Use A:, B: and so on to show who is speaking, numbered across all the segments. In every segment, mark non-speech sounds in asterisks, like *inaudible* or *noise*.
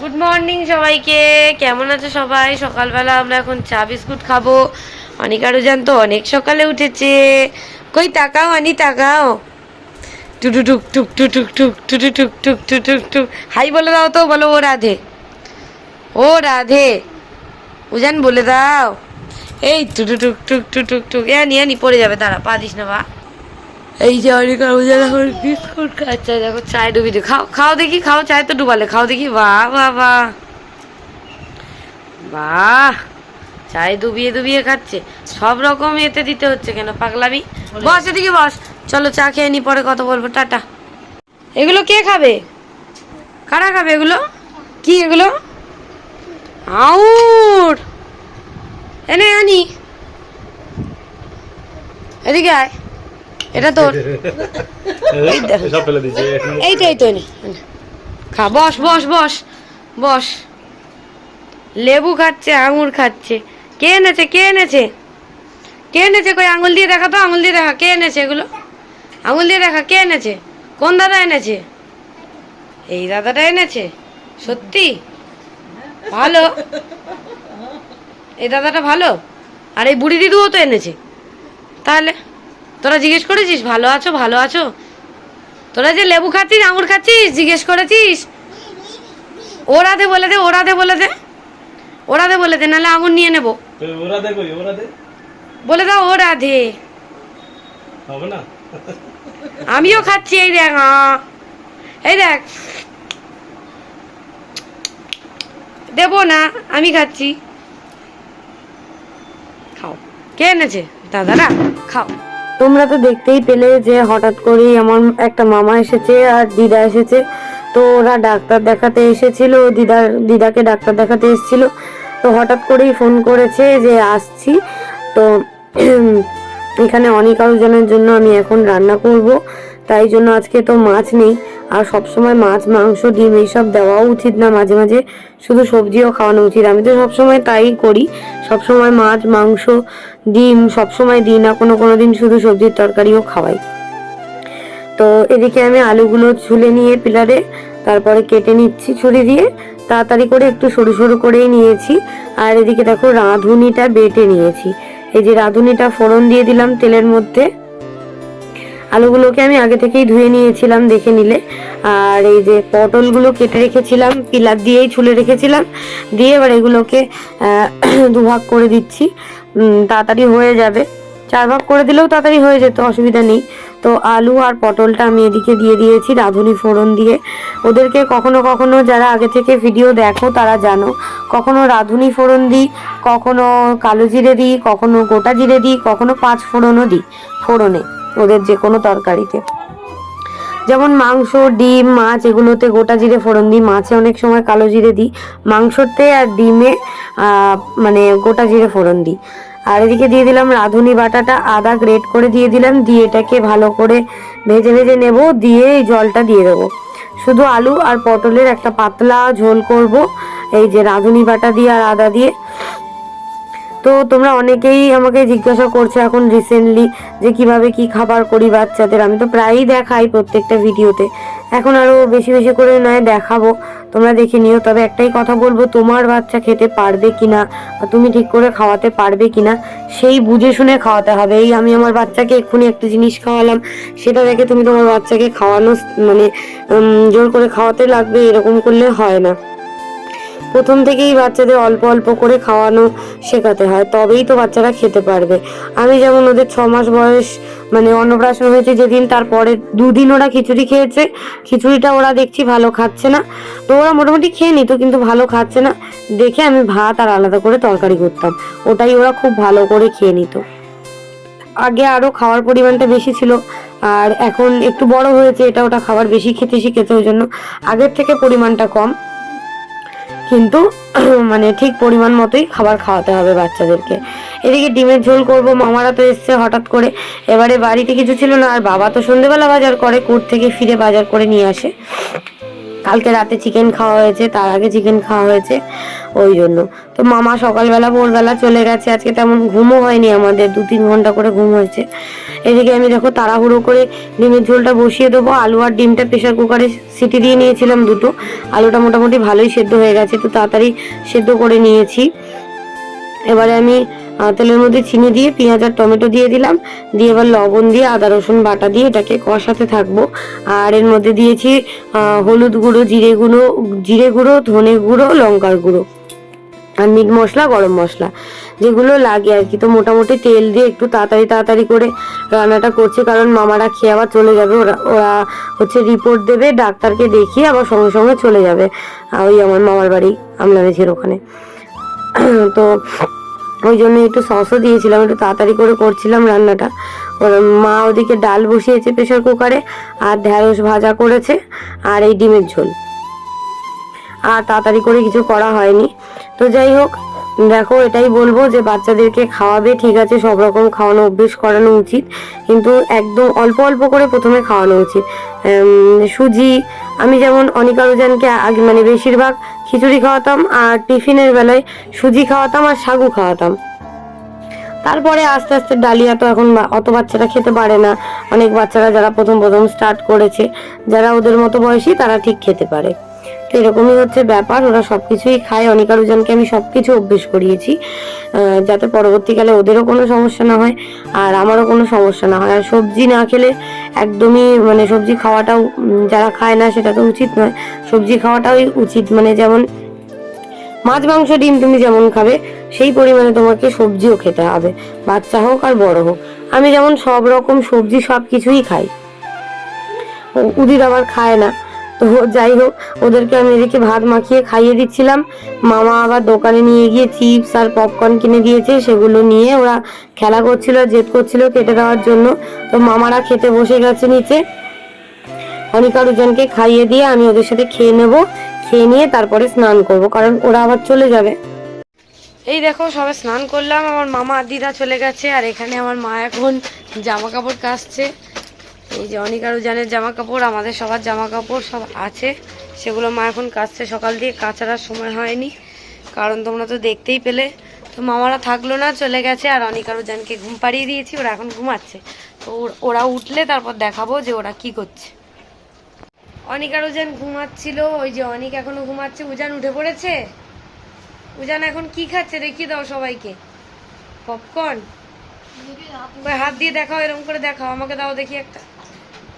A: Good morning সবাইকে। কেমন আছে সবাই? সকালবেলা আমরা এখন চা বিস্কুট খাব। অনেক আরও জানতো, অনেক সকালে উঠেছে। কই তাকাও, আনি তাকাও। টুটু টুক টুক টুক টুক টুক, টুটু টুক টুক টুক টুক টুক। হাই বলে দাও তো, বলো ও রাধে। ও রাধে। উজান বলে দাও। এই টুটু টুক টুক টুক টুক টুক। এ, আনি আনি, পড়ে যাবে, দাঁড়া, পা দিস না বা এই যে অনেক এখন বিস্কুট খাচ্ছে দেখো চায় ডুবি খাও খাও দেখি খাও চায় তো ডুবালে খাও দেখি। বাহ বাহ বাহ। বাহ চায় ডুবিয়ে ডুবিয়ে খাচ্ছে। সব রকম এতে দিতে হচ্ছে কেন পাগলামি? বস এদিকে বস। চলো চা খেয়ে নি পরে কথা বলব। টাটা। এগুলো কে খাবে? কারা খাবে এগুলো? কি এগুলো? আউর! এনে আনি। এদিকে আয়। এটা তোর। *laughs* এইটা এই তো। খা বস বস বস বস। লেবু খাচ্ছে আঙুর খাচ্ছে। কে এনেছে কে এনেছে? কে এনেছে কই? আঙুল দিয়ে দেখা তো আঙুল দিয়ে দেখা। কে এনেছে এগুলো? আঙুল দিয়ে দেখা কে এনেছে? কোন দাদা এনেছে? এই দাদাটা এনেছে? সত্যি? ভালো। এই দাদাটা ভালো? আর এই বুড়ি দিদিও তো এনেছে। তাহলে? তোরা জিজ্ঞেস করেছিস ভালো আছো ভালো আছো? তোরা যে লেবু খাচ্ছিস আঙুর খাচ্ছিস? জিজ্ঞেস করেছিস? ওরা দে বলে দে ওরা দে বলে দে। ওরা দে বলে দে নাহলে আঙুর নিয়ে নেব।
B: ওরা দে কই ওরা দে।
A: বলে দাও ও রাধে
B: হবে না?
A: আমিও খাচ্ছি এই দেখ। এই দেখ। দেবো না আমি খাচ্ছি। খাও। কে এনেছে? দাদারা খাও। তোমরা তো দেখতেই পেলে যে হঠাৎ করেই আমার একটা মামা এসেছে আর দিদা এসেছে। তো ওরা ডাক্তার দেখাতে এসেছিল দিদার দিদাকে ডাক্তার দেখাতে এসেছিল। তো হঠাৎ করেই ফোন করেছে যে আসছি। তো *clears throat* এখানে অনেক আয়োজনের জন্য আমি এখন রান্না করব। তাই জন্য আজকে তো মাছ নেই। আর সব সময় মাছ, মাংস, ডিম এইসব দেওয়াও উচিত না মাঝে মাঝে। শুধু সবজিও খাওয়ানো উচিত। আমি তো সবসময় তাই করি। সবসময় মাছ, মাংস ডিম সবসময় দিই না, কোনো কোনো দিন শুধু সবজির তরকারিও খাওয়াই। তো এদিকে আমি আলুগুলো ছুলে নিয়ে পিলারে, তারপরে কেটে নিচ্ছি ছুরি দিয়ে, তাড়াতাড়ি করে একটু সরু সরু করেই নিয়েছি। আর এদিকে দেখো রাঁধুনিটা বেটে নিয়েছি। এই যে রাঁধুনিটা ফোড়ন দিয়ে দিলাম তেলের মধ্যে। আলুগুলোকে আমি আগে থেকেই ধুয়ে নিয়েছিলাম দেখে নিলে। আর এই যে পটলগুলো কেটে রেখেছিলাম, পিলার দিয়েই ছুলে রেখেছিলাম। দিয়ে এবার এগুলোকে *clears throat* দুভাগ করে দিচ্ছি। তাড়াতাড়ি হয়ে যাবে। চার ভাগ করে দিলেও তাড়াতাড়ি হয়ে যেত, অসুবিধা নেই। তো আলু আর পটলটা আমি এদিকে দিয়ে দিয়েছি রাঁধুনি ফোড়ন দিয়ে। ওদেরকে কখনো কখনো যারা আগে থেকে ভিডিও দেখো, তারা জানো, কখনো রাঁধুনি ফোড়ন দিই, কখনো কালো জিরে দিই, কখনো গোটা জিরে দিই, কখনো পাঁচ ফোড়নও দিই, ফোড়নে, ওদের যে কোনো তরকারিতে। যেমন মাংস, ডিম, মাছ, এগুলোতে গোটা জিরে ফোড়ন দিই। মাছে অনেক সময় কালো জিরে দিই। মাংসতে আর ডিমে মানে গোটা জিরে ফোড়ন দিই। আর এদিকে দিয়ে দিলাম রাঁধুনি বাটাটা। আদা গ্রেট করে দিয়ে দিলাম। দিয়ে এটাকে ভালো করে ভেজে ভেজে নেব। দিয়ে এই জলটা দিয়ে দেবো। শুধু আলু আর পটলের একটা পাতলা ঝোল করব। এই যে রাঁধুনি বাটা দিয়ে আর আদা দিয়ে। তো তোমরা অনেকেই আমাকে জিজ্ঞাসা করছ এখন রিসেন্টলি যে কীভাবে কি খাবার করি বাচ্চাদের। আমি তো প্রায়ই দেখাই প্রত্যেকটা ভিডিওতে। এখন আরও বেশি বেশি করে নয়, দেখাবো। তোমরা দেখে নিও। তবে একটাই কথা বলব, তোমার বাচ্চা খেতে পারবে কিনা বা তুমি ঠিক করে খাওয়াতে পারবে কিনা, সেই বুঝে শুনে খাওয়াতে হবে। এই আমি আমার বাচ্চাকে এক্ষুনি একটা জিনিস খাওয়ালাম। সেটা দেখে তুমি তোমার বাচ্চাকে খাওয়ানো মানে জোর করে খাওয়াতে লাগবে, এরকম করলে হয় না। প্রথম থেকেই বাচ্চাদের অল্প অল্প করে খাওয়ানো শেখাতে হয়, তবেই তো বাচ্চারা খেতে পারবে। আমি যেমন ওদের ছ মাস বয়স মানে অন্নপ্রাশন হয়েছে যেদিন তারপরে দুদিন ওরা খিচুড়ি খেয়েছে, খিচুড়িটা ওরা দেখছি ভালো খাচ্ছে না। তো ওরা মোটামুটি খেয়ে নিত, কিন্তু ভালো খাচ্ছে না। দেখে আমি ভাত আর আলাদা করে তরকারি করতাম, ওটাই ওরা খুব ভালো করে খেয়ে নিত। আগে আরও খাওয়ার পরিমাণটা বেশি ছিল, আর এখন একটু বড় হয়েছে, এটা ওটা খাবার বেশি খেতে শিখেছে, ওই জন্য আগের থেকে পরিমাণটা কম। কিন্তু *clears throat* মানে ঠিক পরিমাণ মতোই খাবার খাওয়াতে হবে বাচ্চাদেরকে। এদিকে ডিমের ঝোল করব, মামারা তো এসছে হঠাৎ করে। এবারে বাড়িতে কিছু ছিল না, আর বাবা তো সন্ধেবেলা বাজার করে কোর্ট থেকে ফিরে বাজার করে নিয়ে আসে। কালকে রাতে চিকেন খাওয়া হয়েছে, তার আগে চিকেন খাওয়া হয়েছে, ওই জন্য। তো মামা সকালবেলা, ভোরবেলা চলে গেছে, আজকে তেমন ঘুমও হয়নি আমাদের দু তিন ঘণ্টা করে ঘুম হয়েছে। এদিকে আমি দেখো তাড়াহুড়ো করে ডিমের ঝোলটা বসিয়ে দেবো। আলু আর ডিমটা প্রেশার কুকারে সিটি দিয়ে নিয়েছিলাম দুটো। আলুটা মোটামুটি ভালোই সেদ্ধ হয়ে গেছে একটু তাড়াতাড়ি সেদ্ধ করে নিয়েছি। এবারে আমি তেলের মধ্যে চিনি দিয়ে, পেঁয়াজ আর টমেটো দিয়ে দিলাম। দিয়ে এবার লবণ দিয়ে, আদা, রসুন বাটা দিয়ে এটাকে কষাতে থাকব। আর এর মধ্যে দিয়েছি হলুদ গুঁড়ো, জিরে গুঁড়ো জিরে গুঁড়ো, ধনে গুঁড়ো, লঙ্কার গুঁড়ো। আর মিট মশলা, গরম মশলা। যেগুলো লাগে আর কি। তো মোটামুটি তেল দিয়ে একটু তাড়াতাড়ি তাড়াতাড়ি করে রান্নাটা করছি, কারণ মামারা খেয়ে আবার চলে যাবে। ওরা ওরা হচ্ছে রিপোর্ট দেবে, ডাক্তারকে দেখিয়ে আবার সঙ্গে সঙ্গে চলে যাবে। ওই আমার মামার বাড়ি আমলা মেঝের ওখানে। *clears throat* তো ওই জন্য একটু সসও দিয়েছিলাম, একটু তাড়াতাড়ি করে করছিলাম রান্নাটা। ওর মা ওদিকে ডাল বসিয়েছে প্রেশার কুকারে, আর ঢ্যাঁড়স ভাজা করেছে, আর এই ডিমের ঝোল। আর তাড়াতাড়ি করে কিছু করা হয়নি। তো যাই হোক দেখো, এটাই বলব যে বাচ্চাদেরকে খাওয়াবে, ঠিক আছে, সব রকম খাওয়ানো, অভ্যেস করানো উচিত, কিন্তু একদম অল্প অল্প করে প্রথমে খাওয়ানো উচিত। সুজি, আমি যেমন অনিকা রোজানকে আগে মানে বেশিরভাগ খিচুড়ি খাওয়াতাম, আর টিফিনের বেলায় সুজি খাওয়াতাম, আর সাগু খাওয়াতাম। তারপরে আস্তে আস্তে ডালিয়া তো এখন অত বাচ্চারা খেতে পারে না। অনেক বাচ্চারা যারা প্রথম প্রথম স্টার্ট করেছে, যারা ওদের মতো বয়সী, তারা ঠিক খেতে পারে। তো এরকমই হচ্ছে ব্যাপার। ওরা সব কিছুই খায়। অনিকা রুজানকে আমি সবকিছু অভ্যেস করিয়েছি। যাতে পরবর্তীকালে ওদেরও কোনো সমস্যা না হয় আর আমারও কোনো সমস্যা না হয়। আর সবজি না খেলে একদমই মানে সবজি খাওয়াটাও যারা খায় না সেটা তো উচিত নয়। সবজি খাওয়াটাই উচিত। মানে যেমন মাছ, মাংস, ডিম তুমি যেমন খাবে, সেই পরিমাণে তোমাকে সবজিও খেতে হবে। বাচ্চা হোক আর বড় হোক। আমি যেমন সব রকম সবজি সব কিছুই খাই। উদিত আবার খায় না। তো যাই হোক, ওদেরকে আমি এদিকে ভাত মাখিয়ে খাইয়ে দিচ্ছিলাম। মামা আবার দোকানে নিয়ে গিয়ে চিপস আর পপকর্ন কিনে দিয়েছে, সেগুলো নিয়ে ওরা খেলা করছিল, জেদ করছিল কেটে দেওয়ার জন্য। তো মামারা খেতে বসে গেছে নিচে। অনিকা রুজনকে খাইয়ে দিয়ে আমি ওদের সাথে খেয়ে নেব, খেয়ে নিয়ে তারপরে স্নান করব, কারণ ওরা আবার চলে যাবে। এই দেখো সবে স্নান করলাম, আমার মামা আর দিদা চলে গেছে, আর এখানে আমার মা এখন জামা কাপড় কাচছে। এই যে অনিকা রুজানের জামা কাপড় আমাদের সবার জামা কাপড় সব আছে। সেগুলো মা এখন কাচছে সকাল দিয়ে কাচারার সময় হয়নি। কারণ তোমরা তো দেখতেই পেলে। তো মামারা থাকল না চলে গেছে আর অনিকা রুজানকে ঘুম পাড়িয়ে দিয়েছি ওরা এখন ঘুমাচ্ছে। তো ওর- উঠলে তারপর দেখাবো যে ওরা কি করছে। অনিকা উজান ঘুমাচ্ছিল ওই যে অনিক এখনও ঘুমাচ্ছে। উজান উঠে পড়েছে? উজান এখন কি খাচ্ছে? দেখিয়ে দাও সবাইকে। পপকর্ন হাত দিয়ে দেখাও এরকম করে দেখাও। আমাকে দাও দেখি একটা।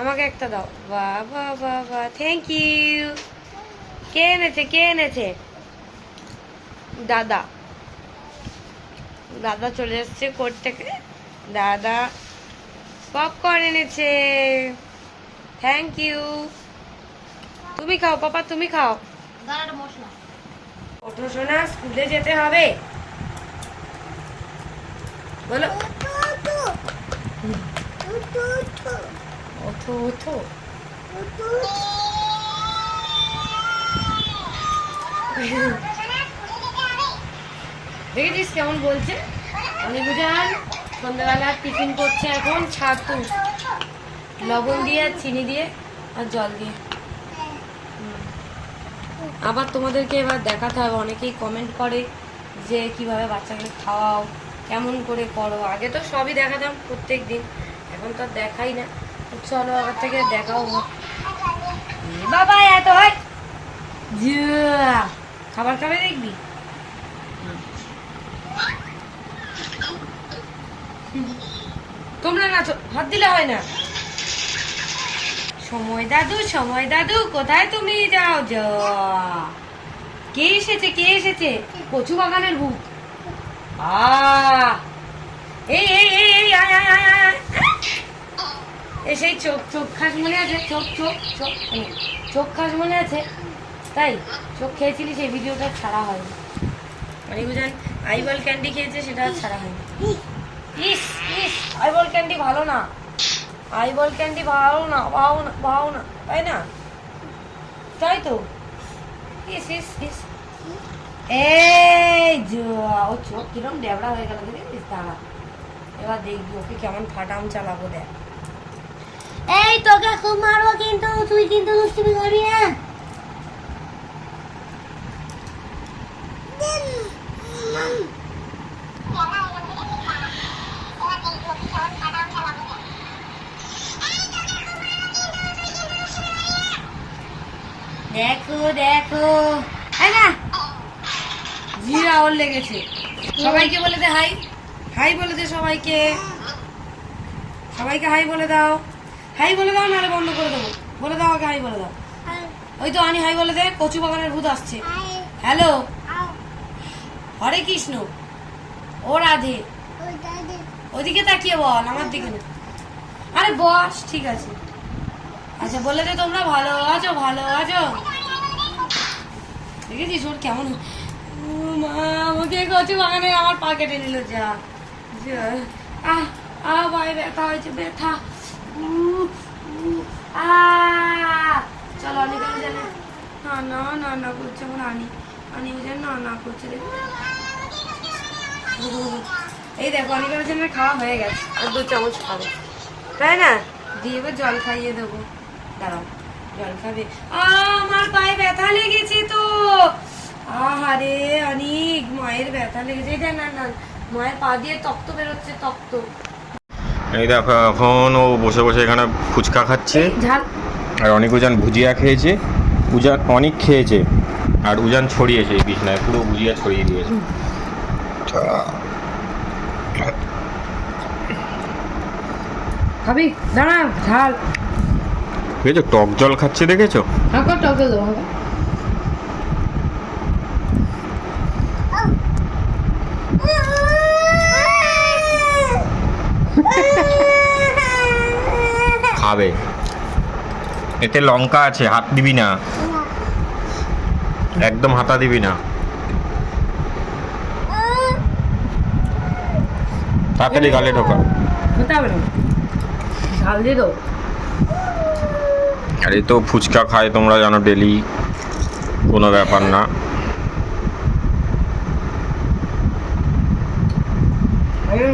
A: আমাকে একটা দাও। বাহ বাহ বাহ বাহ থ্যাংক ইউ কে এনেছে কে এনেছে? দাদা। দাদা চলে এসছে কোর্ট থেকে। দাদা পপকর্ন এনেছে। থ্যাংক ইউ তুমি খাও পাপা তুমি খাও। ওঠো সোনা স্কুলে যেতে হবে। বলো। ওঠো ওঠো দেখেছিস কেমন বলছে? অনেক বুঝান সন্ধ্যাবেলা টিফিন করছে এখন, ছাতু। লবণ দিয়ে আর চিনি দিয়ে আর জল দিয়ে। আবার তোমাদেরকে এবার দেখাতে হবে, অনেকেই কমেন্ট করে যে কীভাবে বাচ্চাকে খাওয়াও, কেমন করে করো। আগে তো সবই দেখাতাম প্রত্যেক দিন এখন তো আর দেখাই না। চলো থেকে দেখাও বাবা, এত হয়। খাবার খাবে দেখবি? তোমরা নাচো, হাত দিলে হয় না? সময় দাদু সময় দাদু, কোথায় তুমি যাও? যা। কে এসেছে কে এসেছে? কচু বাগানের ভূত আ, এই এই এই আয় আয়। সেই চোখ চোখ খাস মনে আছে? চোখ চোখ চোখ চোখ খাস মনে আছে? তাই? চোখ খেয়েছিলি সেই ভিডিওটা ছাড়া হয়নি। মানে বুঝেন আইবল ক্যান্ডি খেয়েছে, সেটা ছাড়া হয়নি। ইস ইস, আইবল ক্যান্ডি ভালো না। আইবল ক্যান্ডি ভালো না ভালো না ভালো না, তাই না? তাই তো। ইস ইস ইস। এই ও চোখ কিরম ডেবড়া হয়ে গেল দেখেছিস দাঁড়া। এবার দেখবি, ওকে কেমন ফাটাম চালাবো, দেখ।
C: এই, তোকে খুব মারবো কিন্তু, তুই কিন্তু দুষ্টুমি করবি না। দেখো দেখো। না।
A: জিরা ওর লেগেছে। সবাইকে বলে দে হাই। হাই বলে দে সবাইকে। সবাইকে হাই বলে দাও। হাই বলে দাও, নাহলে বন্ধ করে দেবো। বলে দাও আগে, হাই বলে দাও। ওই তো আনি হাই বলে দে, কচু বাগানের ভূত আসছে। হ্যালো? হরে কৃষ্ণ। ও রাধে। ওদিকে তাকিয়ে বল, আমার দিকে না। আরে বস, ঠিক আছে। আচ্ছা বলে দে তোমরা, ভালো আছো ভালো আছো? দেখেছিস ওর কেমন? আমাকে কচু বাগানে আমার পা কেটে নিল, যা। আহ আহ ভাই ব্যথা হয়েছে, ব্যথা। চলো অনেক জানে। না না না না করছে আমার আনি। আনি জানে না না করছে এই দেখো অনেকের জন্য খাওয়া হয়ে গেছে। আর দু চামচ খাবে। তাই না? দিয়ে এবার জল খাইয়ে দেবো। দাঁড়াও জল খাবে। আমার পায়ে ব্যথা লেগেছে তো। আহারে অনেক মায়ের ব্যথা লেগেছে। এটা না না মায়ের পা দিয়ে তক্ত বেরোচ্ছে তক্ত।
D: এই দেখো এখন ও বসে বসে এখানে ফুচকা খাচ্ছে। আর অনেক উজান ভুজিয়া খেয়েছে। উজান অনেক খেয়েছে। আর উজান ছড়িয়েছে বিছনায় পুরো ভুজিয়া ছড়িয়ে দিয়েছে।
A: খাবি দাঁড়া ঝাল।
D: দেখেছ টক জল খাচ্ছে দেখেছ?
A: হাঁকা টকে দেবো
D: খাবে। এতে লঙ্কা আছে, হাত দিবি না। একদম হাতা দিবি না। তাড়াতাড়ি গালে ঢোকা।
A: দেবো
D: তো ফুচকা খায় তোমরা জানো ডেলি। কোনো ব্যাপার না।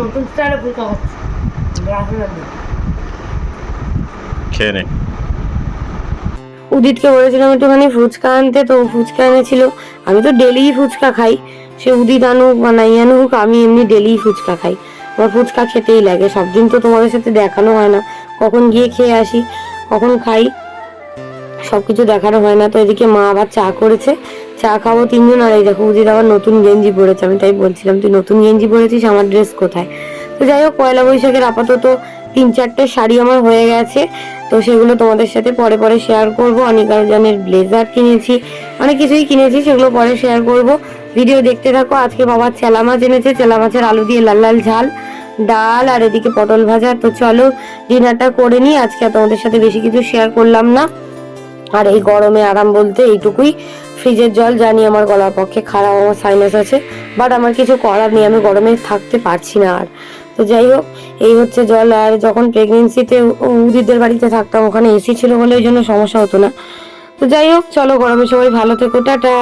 A: নতুন স্টাইলে ফুলকা খাচ্ছি।
D: খেয়ে নে।
A: উদিতকে বলেছিলাম একটুখানি ফুচকা আনতে, তো ফুচকা এনেছিল। আমি তো ডেলি ফুচকা খাই। সে উদিত আনুক বা নাই আনুক, আমি এমনি ডেলি ফুচকা খাই। আমার ফুচকা খেতেই লাগে সব দিন তো তোমাদের সাথে দেখানো হয় না। কখন গিয়ে খেয়ে আসি, কখন খাই, সবকিছু দেখানো হয় না। তো এদিকে মা আবার চা করেছে। চা খাব তিনজন, আর এই দেখো উদিত আবার নতুন গেঞ্জি পরেছে। আমি তাই বলছিলাম, তুই নতুন গেঞ্জি পরেছিস, আমার ড্রেস কোথায়? তো যাই হোক, পয়লা বৈশাখের আপাতত তিন চারটে শাড়ি আমার হয়ে গেছে। তো সেগুলো তোমাদের সাথে পরে পরে শেয়ার করব। অনেক জানের ব্লেজার কিনেছি, অনেক কিছুই কিনেছি, সেগুলো পরে শেয়ার করব। ভিডিও দেখতে থাকো, আজকে বাবার চেলা মাছ এনেছে চেলা মাছের আলু দিয়ে লাল লাল ঝাল, ডাল আর এদিকে পটল ভাজা। তো চলো ডিনারটা করে নিই। আজকে তোমাদের সাথে বেশি কিছু শেয়ার করলাম না। আর এই গরমে আরাম বলতে এইটুকুই। ফ্রিজের জল, জানি আমার গলার পক্ষে খারাপ, আমার সাইনাস আছে বাট আমার কিছু করার নেই, আমি গরমে থাকতে পারছি না আর। তো যাই হোক, এই হচ্ছে জল। আর যখন প্রেগনেন্সিতে উদিতদের বাড়িতে থাকতাম, ওখানে এসি ছিল বলে ওই জন্য সমস্যা হতো না। তো যাই হোক, চলো গরমে সবাই ভালো থেকো, টাটা।